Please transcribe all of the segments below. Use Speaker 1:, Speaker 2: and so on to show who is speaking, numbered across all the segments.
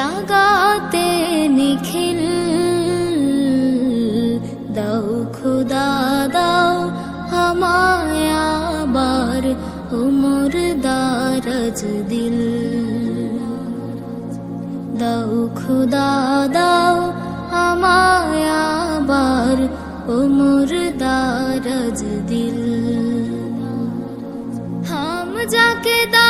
Speaker 1: জাগাতে নিখিল। দাও খুদা, দাও আমায় আবার উমর দারাজ দিল। দাও খুদা, দাও আমায় আবার উমর দারাজ দিল। হাম যাকে দাও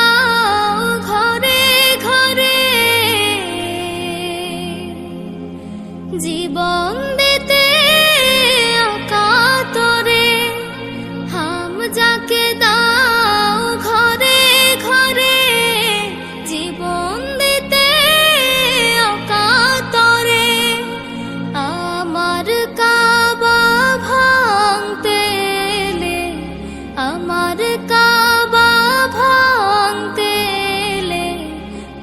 Speaker 1: দিতে অকাতরে হাম যাকে দাও ঘরে ঘরে জীবন দিতে অকাতরে আমার কাবা ভাঙতে আমার কাবা ভাঙতে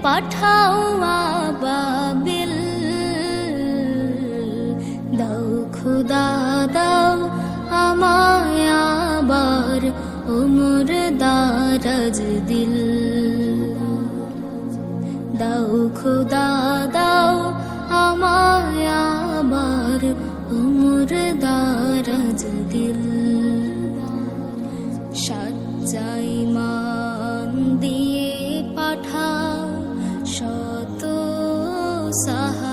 Speaker 1: পাঠাও আবাবিল খুদা দাও আমায় আবার উমর দারাজ দিল। দাও খুদা, দাও আমায় উমর দারাজ দিল। সাজ্জাই মান দিয়ে পাঠাও শত সাহাবা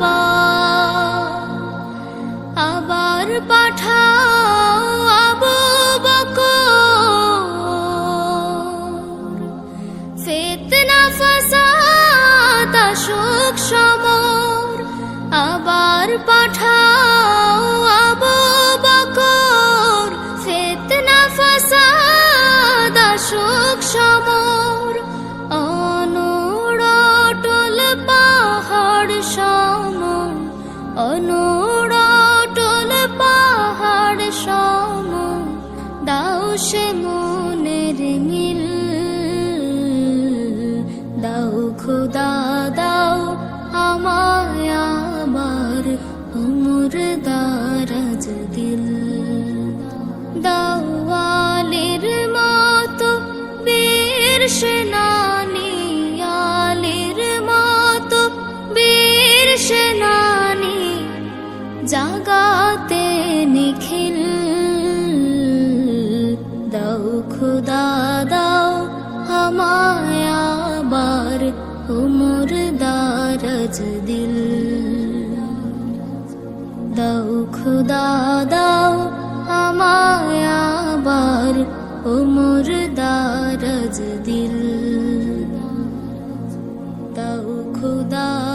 Speaker 1: মারহাবা আবার পাঠাও আবু বকর। সমর আবার পাঠাও আবু বকর। ফিতনা ফাসাদ সমর। অনুড়টল পাহাড় সম, দাও সে মনের মিল। দাও খুদা, দাও আমায় আবার উমর দারাজ দিল উমর দারজ দিল দাও খুদা দাও আমায় আবার উমর দারজ দিল দাও খুদা